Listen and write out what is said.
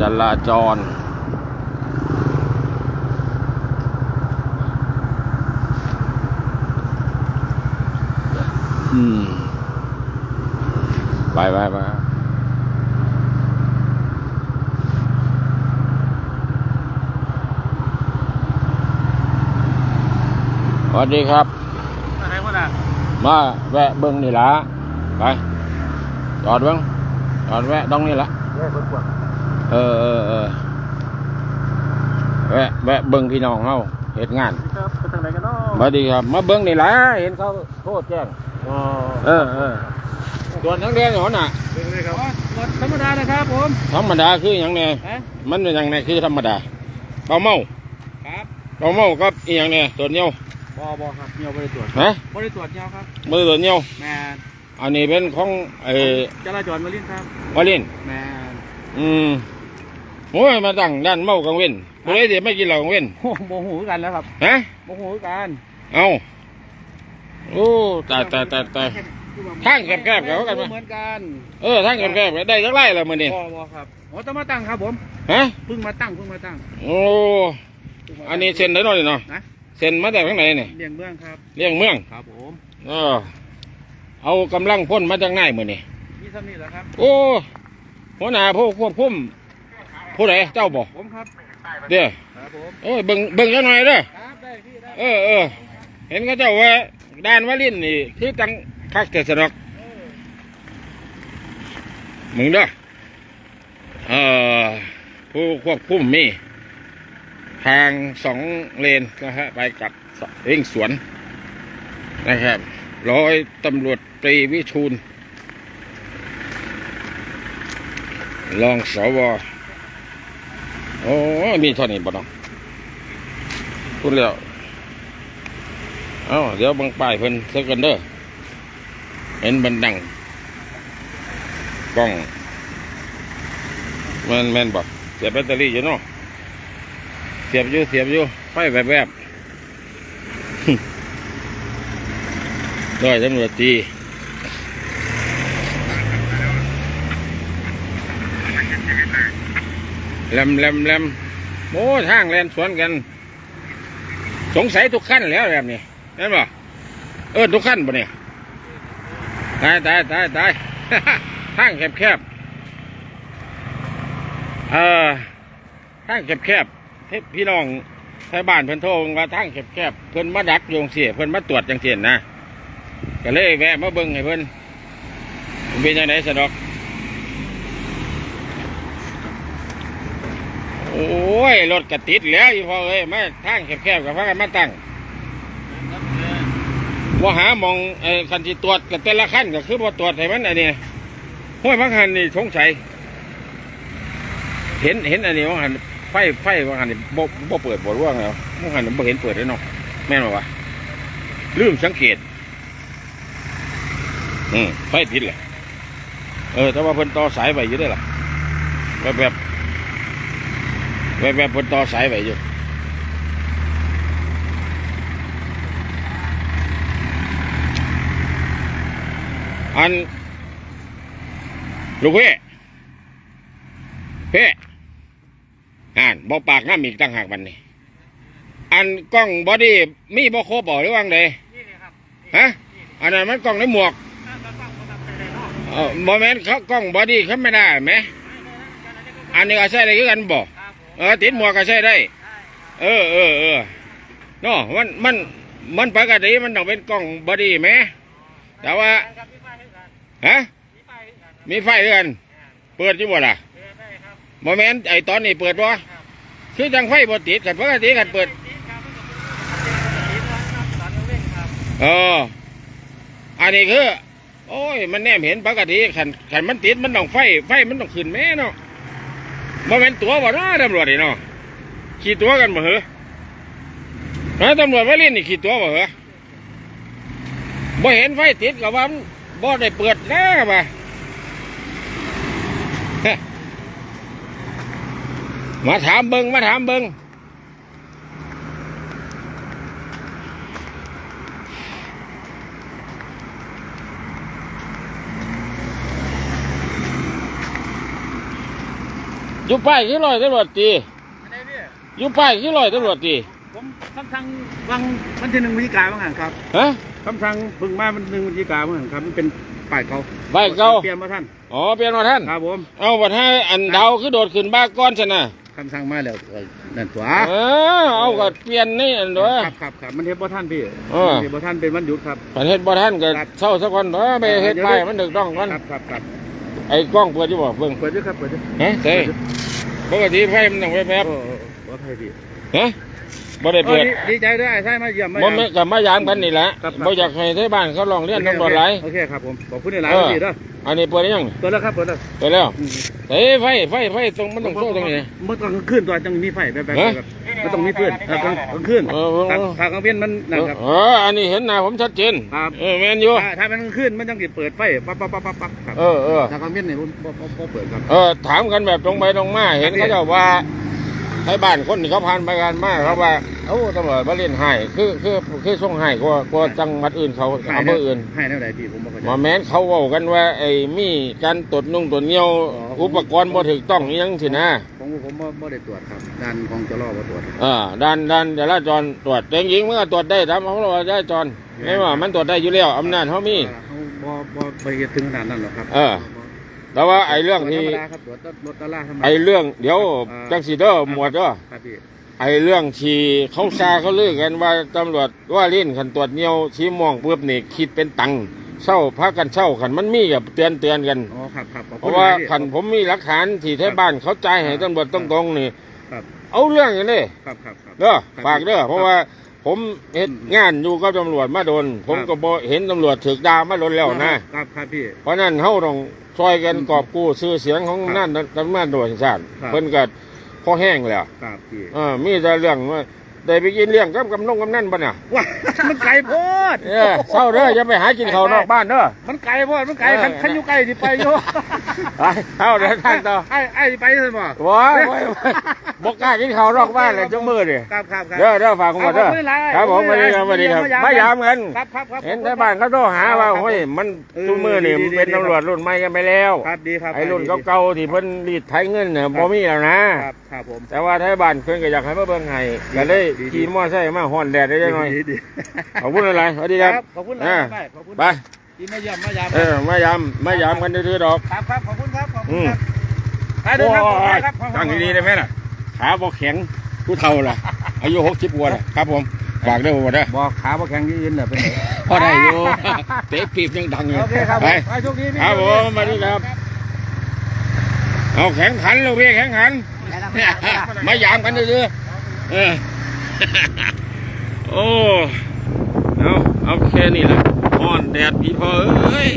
จราจร อืม ไปไปไปสวัสดีครับอะไรวะน่ะมาแวะเบิ้งนี่ละไป จอดเบิ้งจอดแวะตรงนี้ละแย่คนกว่า เออเออเออแวะแวะเบิ้งพี่น้องเฮาเหตุงานครับไปทางไหนกันเนาะสวัสดีครับ มาเบิ้งนี่ละเห็นเขาโทษแจ้งอ๋อเออเออส่วนทั้งเรียนหนน่ะเป็นไงครับรถธรรมดานะครับผม ธรรมดาคืออย่างไงฮะมันเป็นอย่างไงคือธรรมดาเปาเมาครับเปาเมากับอีหยังเนี่ยตัวเหนียวบอบอครับเนียวบริตรวจฮะบริตรวจเนียวครับมือตัวเหนียวแมนอันนี้เป็นของไอ้จราจรมาลิ้นครับวาลินแมนอืม โอ้ยมาตั้งด้านเมากลางเว้นบ่ได้สิไม่กินเหล้ากลางเว้นโอ้โมโหกันแล้วครับฮะโมโหกันเอาโอ้ตายตายตายตายทางแคบๆกับเขากันไหมเหมือนกันเออทางแคบๆได้จักไร่แล้วมื้อนี้บอบอครับโอ้ต้องมาตั้งครับผมฮะเพิ่งมาตั้งเพิ่งมาตั้งโอ้อันนี้เซ็นได้หน่อยเนาะนะเซ็นมาจากทางไหนเนี่ยเลี่ยงเมืองครับเลี้ยงเมืองครับผมเออเอากำลังพ่นมาจากไหนมื้อนี้นี่เท่านี้แหละครับ โอ้หัวหน้าผู้ควบคุม ผู้ใดเจ้าบ่ผมครับเด้อครับผมเอ้ยเบิ่งเบิ่งจักหน่อยเด้อครับได้พี่ได้เออเออเห็นเขาเจ้าว่าด้านวาลินนี่คือจังคักแต่สนอกเออมึงเด้อเอ่อผู้ควบคุมมีทางสองเลนนะฮะไปกับเร่งสวนนะครับร้อยตำรวจตรีวิชูลรองสว โอ้มีเท่านี้บ่เน้องพูดแล้วเอ้าเดี๋ยวบังป้ายเพิ่นเซกันเด้อเห็นบันดังกล้องแมนแมนบอกเสียบแบตเตอรี่อยู่เนาะเสียบอยู่เสียบอยู่ไฟแวบแวบด้อยตำรวจตี แลมแลมแลมโอ้ทางแลนสวนกัน สงสัยทุกขั้นแล้วแบบนี้เห็นบ่ะเออทุกขั้นบ่เนี่ยตายตายตายตายทางแคบแคบเออทางแคบแคบพี่น้องชาวบ้านเพิ่นโทรว่าทางแคบแคบเพิ่นมาดักโยงเสียเพิ่นมาตรวจจังเสียนนะก็เลยแวะมาเบิ่งให้เพิ่นมันเป็นยังไงสะดอก โอ้ย รถกระติดแล้วอีพ่อเอ้ยมาทางแคบๆกับพากันมาตั้งว่าหามองเอ่อคันที่ตรวจกับแต่ละขั้นก็คือพอตรวจให้มันอันนี้ห้วยบางหันนี่สงสัยเห็นเห็นอันนี้บางหันไฟไฟบางหันนี่บ่บ่เปิดบ่ร่วงแล้วบางหันบ่เห็นเปิดเลยเนาะแม่นบ่วะลืมสังเกต อืมไฟติดเลยเออแต่ว่าเพิ่นต่อสายไว้อยู่ได้ล่ะแบบแบบ แบบแบบเพิ่นต่อสายไว้อยู่อันลูกเพ่เพ่อ่านบอกปากน้ำอีกตั้งหากบันนี่อันกล้องบอดี้มีบอโคบอหรือว่างใดนี่เลยครับฮะอันนั้นมันกล้องในหมวกถ้าเราตั้งคนทำไปเลยเนาะเออบอแมนเขากล้องบอดี้เขาไม่ได้ไหมอันนี้ก็ใช้ได้คือกันบ่ครับผม เออติดหมวกก็ใช้ได้ได้ เออเออเออเนาะมันมันมันปกติมันต้องเป็นกล้องบอดี้ไหมแต่ว่าครับมีป้ายให้กันฮะมีป้ายกันมีไฟเดือนเปิดอยู่บ่ล่ะโมเมนต์ไอตอนนี้เปิดบ่คือจังไฟบ่ติดกันปกติกันเปิดเอออันนี้คือ โอ้ย มันแนมเห็นปกติขันขันมันติดมันต้องไฟ ไฟมันต้องขึ้นแม่เนาะ โมเมนตัวบ่นะตำรวจนี่เนาะขี่ตัวกันบ่เหรอฮะตำรวจไม่เล่นนี่ขี่ตัวบ่เหรอบ่เห็นไฟติดกับว่านบ่ได้เปิดนะบ่ามาถามเบิงมาถามเบิง อยุอยู่ป้ายคือลอยตำรวจตีอะไรพี่อยู่ป้ายคือลอยตำรวจตีผมคำสั่งวังวันที่หนึ่งวิกาบ้างครับฮะคำสั่งเพึ่งมาวันหนึ่งวิกาบ้างครับมันเป็นป้ายเก่าป้ายเก่าเปลี่ยนมาท่านอ๋อเปลี่ยนมาท่านครับผมเอาบัดให้อันดาวคือโดดขึ้นบ้าก้อนชนะคำสั่งมาแล้วเอ่อนั่นตัวเออเอาก็เปลี่ยนนี่อันเด้อครับครับครับมันเฮ็ดบ่ท่านพี่เออมันเฮ็ดบ่ท่านเป็นวันหยุดครับประเทศบ่ท่านก็ครับเศร้าสักวันเด้อไปเฮ็ดป้ายมันถูกต้องกันครับครับครับ ไอ้กล้องเปิดอยู่บ่เบิ่งเปิดด้วยครับเปิดด้วยฮะเต้ปกติไฟมันต้องแวบโอ้โอ้โอ้ว่าไทยพี่ๆฮะ บ่ได้เปิดโอ้ดีใจด้วยใช่มาเยี่ยมมาบ่เยี่ยมแม่กับมายามกันนี่แหละครับครับบ่อยากให้ที่บ้านเขาลองเรียนตำรวจหลายโอเคครับผมขอบคุณในหลายเออพี่เด้ออันนี้เปิดได้ยังเปิดแล้วครับเปิดแล้วเปิดแล้วอืมเอ้ไฟไฟไฟตรงมันต้องโซ่ตรงนี้มันต้องกลางคืนตัวจังมีไฟแบบแบบเอ๊ะแบบมันต้องมีเพื่อนเออกลางกลางคืนเออเออถ้าถ้ากลางเวียนมันนั่นครับเอออันนี้เห็นหน้าผมชัดเจนครับเออแม่นอยู่ถ้าถ้ามันกลางคืนมันต้องสิเปิดไฟปั๊บปั๊บปั๊บปั๊บปั๊บครับเออเออถ้ากลางเวียนเนี่ยผมบ่บ่บ่เปิดครับเออถามกันแบบตรงไปตรงมาเห็นเขาเจ้าว่า ให้บ้านคนที่เขาผ่านไปกันมาเขาว่าเอ้าตำรวจมาเล่นให้คือคือคือส่งให้กว่ากว่าจังหวัดอื่นเขาอำเภออื่นให้แนวใดพี่ผมบ่เข้าใจหมาแม้นเขาเว้ากันว่าไอ้มีการตรวจนุ่งตรวจเงี้ยวอ๋ออุปกรณ์บ่ถูกต้องอิหยังสินะผมผมบ่บ่ได้ตรวจครับด้านของจรบ่ตรวจครับอ่าด้านด้านจราจรตรวจแต่จริงๆมันก็ตรวจได้ตามเขาว่าจราจรไม่ว่ามันตรวจได้อยู่แล้วอำนาจเขามีเขาบ่บ่บ่เฮ็ดถึงขนาดนั้นหรอกครับเออ แต่ว่าไอ้เรื่องธรที่รมดาครับตรวจรถตลาดธรรมดา ไอ้เรื่องเดี๋ยวอ่าจังสีเด้อหมวดเด้อครับพี่ไอ้เรื่องที่เขาซาเขาลือกันว่าตำรวจว่าเล่นขันตรวจเงี้ยวชี้ม่วงปุ๊บนี่คิดเป็นตังค์เช่าพักกันเช่าขันมันมีกับเตือนเตือนกัน อ๋อครับครับขอบเพคุณราะว่าหลยพี่ ขันผมมีหลักฐานที่ที่บ้านเขาจ่ายให้ตำรวจตรงๆนี่ครับ เอาเรื่องอย่างนี้ครับครับครับ เด้อฝากเด้อเพราะว่าผมเฮ็ดงานอยู่กับตำรวจมาโดน ผมก็บ่เห็นตำรวจถึกดามาโดนแล้วนะ ครับครับพี่เพราะนั้นเฮาต้อง ช่วยกันกอบกู้ชื่อเสียงของนั่นตำรวจตำรวจแห่งชาติครับ เพิ่นก็พอแห้งแล้วครับพี่ เออมีแต่เรื่องว่า ได้ไปกินเลี้ยงกับกำนงกำนั่นบ่น่ะว้ามันไกลโพดเออเศร้าเด้ออย่าไปหากินข้าวนอกบ้านเด้อ มันไกลโพดมันไกลเออ คันคันอยู่ไกลสิไปอยู่ไปเท่าเดินทางต่อไอ้ไอ้สิไปเลยบ่ว้ายว้ายว้ายบ่กล้ากินข้าวนอกบ้านเลยจังมือดิครับครับครับ เด้อเด้อฝากผมก่อนเด้อขอบคุณหลายครับผมสวัสดีครับสวัสดีครับมายามกันครับครับครับ เห็นในบ้านเขาโทรหาว่าเฮ้ยมันเออทุกมือนี่ดีดีเป็นดี ตำรวจรุ่นใหม่กันไปแล้ว ครับดีครับไอ้รุ่นดีดีเก่าๆที่เพิ่นรีดไถเงินเนี่ยบ่มีแล้วนะ ครับครับผม แต่ว่าไทยบ้านเพิ่นก็อยากให้มาเบิ่งให้ก็เลยดีดีขี่มอไซค์มาฮ้อนแดดได้จังหน่อยดีดีขอบคุณอะไรสวัสดีครับขอบคุณหลาอ่ายไปขอบคุณไปที่มาเยี่ยมมายามเออมายามมายามกันดื้อๆดอกครับครับขอบคุณครับขอบคุอืณมครับไปเดินทางปลอดภัยครับตั้งดีๆได้ไหมล่ะขาบ่แข็งผู้เฒ่าล่ะอายุ60กว่าล่ะครับผมฝากเด้อบ่เด้อบอกขาบ่แข็งยืนเนี่ยเป็นไงพอได้อยู่เตะปีบยังดังอยู่โอเคครับไปไปโชคดีพี่ครับผมสวัสดีครับเอาแข็งขันลูกพี่แข็งขันมายามกันเรื่อยๆเออ โอ้ เอาเอาแค่นี้ละอ่อนแดดพี่พอเอ้ย